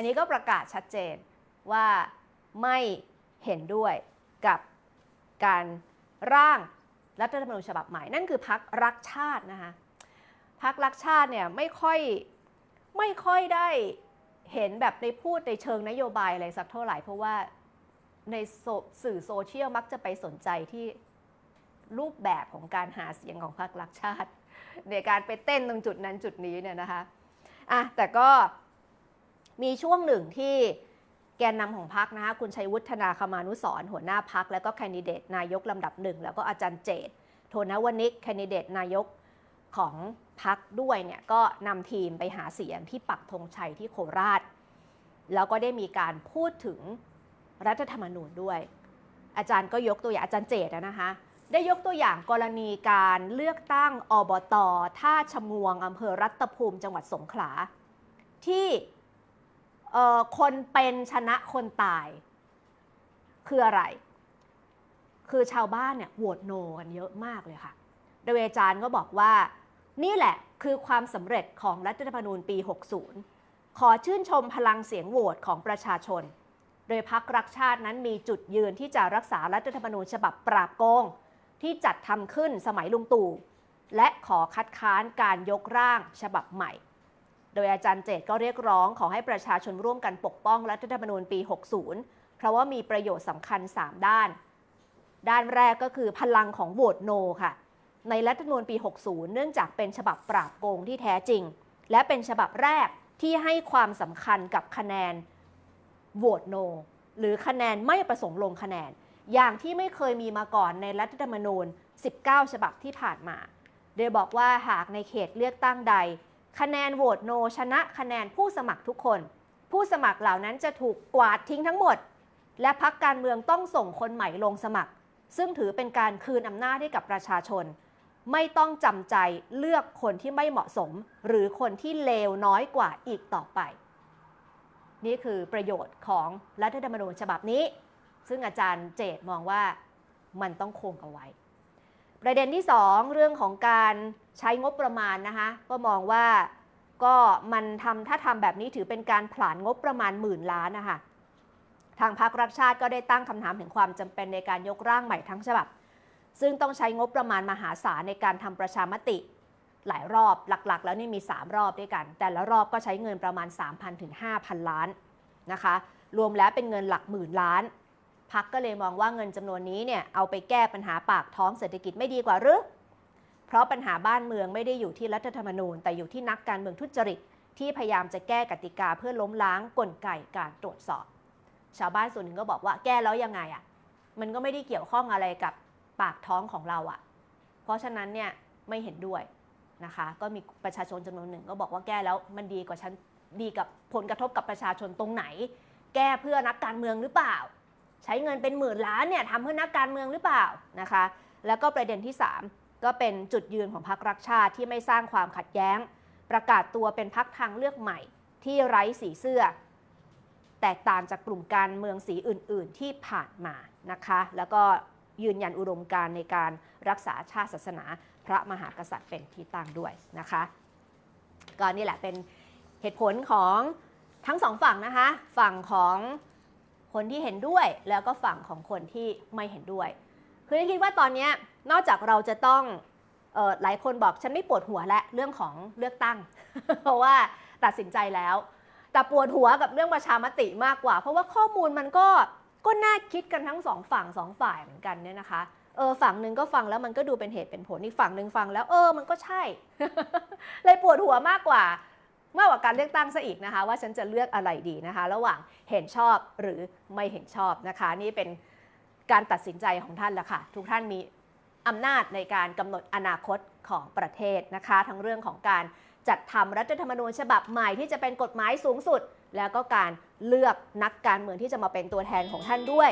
อันนี้ก็ประกาศชัดเจนว่าไม่เห็นด้วยกับการร่างรัฐธรรมนูญฉบับใหม่ นั่นคือพักรักชาตินะคะพักรักชาติเนี่ยไม่ค่อยไม่ค่อยได้เห็นแบบในพูดในเชิงนโยบายอะไรสักเท่าไหร่ เพราะว่าในสื่อโซเชียลมักจะไปสนใจที่รูปแบบของการหาเสียงของพรรครักชาติ ในการไปเต้นตรงจุดนั้นจุดนี้เนี่ยนะคะอะแต่ก็ มีช่วงหนึ่งที่แกนนำของพรรคนะคะคุณชัยวุฒนาคมานุสรหัวหน้าพรรคแล้วก็แคนดิเดตนายกลำดับหนึ่งแล้วก็อาจารย์เจตโทนวนิกแคนดิเดตนายกของพรรคด้วยเนี่ยก็นำทีมไปหาเสียงที่ปักธงชัยที่โคราช แล้วก็ได้มีการพูดถึงรัฐธรรมนูญด้วย อาจารย์ก็ยกตัวอย่างอาจารย์เจตนะคะ ได้ยกตัวอย่างกรณีการเลือกตั้งอบตท่าชมวงอำเภอรัตภูมิจังหวัดสงขลา ที่ คนเป็นชนะคนตาย คืออะไร คือชาวบ้านเนี่ยโหวตโนกันเยอะมากเลยค่ะโดยอาจารย์ก็บอกว่านี่แหละคือความสำเร็จของรัฐธรรมนูญปี 60 ขอชื่นชมพลังเสียงโหวตของประชาชน โดยพักรักชาตินั้นมีจุดยืนที่จะรักษารัฐธรรมนูญฉบับปราบโกง ที่จัดทำขึ้นสมัยลุงตู่และขอคัดค้านการยกร่างฉบับใหม่ โดยอาจารย์เจตก็เรียกร้องขอให้ประชาชนร่วมกันปกป้องรัฐธรรมนูญปี 60 เพราะว่ามีประโยชน์สำคัญ 3 ด้าน ด้านแรกก็คือพลังของโหวตโนค่ะ ในรัฐธรรมนูญปี 60 เนื่องจากเป็นฉบับปราบโกงที่แท้จริง และเป็นฉบับแรกที่ให้ความสำคัญกับคะแนนโหวตโนหรือคะแนนไม่ประสงค์ลงคะแนน อย่างที่ไม่เคยมีมาก่อนในรัฐธรรมนูญ 19 ฉบับที่ผ่านมา โดยบอกว่าหากในเขตเลือกตั้งใด คะแนนโหวตโนชนะคะแนนผู้สมัครทุกคน ผู้สมัครเหล่านั้นจะถูกกวาดทิ้งทั้งหมด และพักการเมืองต้องส่งคนใหม่ลงสมัคร ซึ่งถือเป็นการคืนอำนาจให้กับประชาชน ไม่ต้องจำใจเลือกคนที่ไม่เหมาะสม หรือคนที่เลวน้อยกว่าอีกต่อไป นี่คือประโยชน์ของรัฐธรรมนูญฉบับนี้ ซึ่งอาจารย์เจตมองว่ามันต้องคงเอาไว้ ประเด็นที่ 2 เรื่องของการใช้งบประมาณนะคะก็มองว่าก็มันทำถ้าทำแบบนี้ถือเป็นการผลาญงบประมาณหมื่นล้านนะคะทางพรรครักชาติก็ได้ตั้งคำถามถึงความจำเป็นในการยกร่างใหม่ทั้งฉบับ ซึ่งต้องใช้งบประมาณมหาศาลในการทำประชามติ หลายรอบหลักๆ แล้วนี่มี 3 รอบด้วยกัน แต่ละรอบก็ใช้เงินประมาณ 3,000ถึง5,000 ล้านนะคะ รวมแล้วเป็นเงินหลักหมื่นล้าน พักก็เลยมองว่าเงินจำนวนนี้เนี่ยเอาไปแก้ปัญหาปากท้องเศรษฐกิจไม่ดีกว่าหรือ เพราะปัญหาบ้านเมืองไม่ได้อยู่ที่รัฐธรรมนูญ แต่อยู่ที่นักการเมืองทุจริต ที่พยายามจะแก้กติกาเพื่อล้มล้างกลไกการตรวจสอบ ชาวบ้านส่วนหนึ่งก็บอกว่าแก้แล้วยังไงอะ่ะมันก็ไม่ได้เกี่ยวข้องอะไรกับปากท้องของเราอะ่ะ เพราะฉะนั้นเนี่ยไม่เห็นด้วยนะคะ ก็มีประชาชนจำนวนหนึ่งก็บอกว่าแก้แล้วมันดีกว่าฉันดีกับผลกระทบกับประชาชนตรงไหน แก้เพื่อนักการเมืองหรือเปล่า ใช้เงินเป็นหมื่นล้านเนี่ยทำเพื่อนักการเมืองหรือเปล่านะคะ แล้วก็ประเด็นที่ 3 ก็เป็นจุดยืนของพรรครักชาติที่ไม่สร้างความขัดแย้ง ประกาศตัวเป็นพรรคทางเลือกใหม่ ที่ไร้สีเสื้อ แตกต่างจากกลุ่มการเมืองสีอื่น ๆ ที่ผ่านมานะคะ แล้วก็ยืนยันอุดมการในการรักษาชาติศาสนา พระมหากษัตริย์เป็นที่ตั้งด้วยนะคะก็นี่แหละเป็นเหตุผลของทั้งสองฝั่งนะคะ ฝั่งของ คนที่เห็นด้วยแล้วก็ฝั่งของคนที่ไม่เห็นด้วย คือคิดว่าตอนนี้นอกจากเราจะต้องออหลายคนบอกฉันไม่ปวดหัวและเรื่องของเลือกตั้ง เพราะว่าตัดสินใจแล้ว แต่ปวดหัวกับเรื่องประชามติมากกว่า เพราะว่าข้อมูลมันก็ก็น่าคิดกันทั้งสองฝั่งสองฝ่ายเหมือนกันเนี่ยนะคะเออฝั่งหนึ่งก็ฟังแล้วมันก็ดูเป็นเหตุเป็นผลอีกฝั่งหนึ่งฟังแล้วเออมันก็ใช่ เลยปวดหัวมากกว่า มากกว่าการเลือกตั้งซะอีกนะคะ ว่าฉันจะเลือกอะไรดีนะคะ ระหว่างเห็นชอบหรือไม่เห็นชอบนะคะ นี่เป็นการตัดสินใจของท่านละค่ะ ทุกท่านมีอำนาจในการกำหนดอนาคตของประเทศนะคะ ทั้งเรื่องของการจัดทำรัฐธรรมนูญฉบับใหม่ที่จะเป็นกฎหมายสูงสุด แล้วก็การเลือกนักการเมืองที่จะมาเป็นตัวแทนของท่านด้วย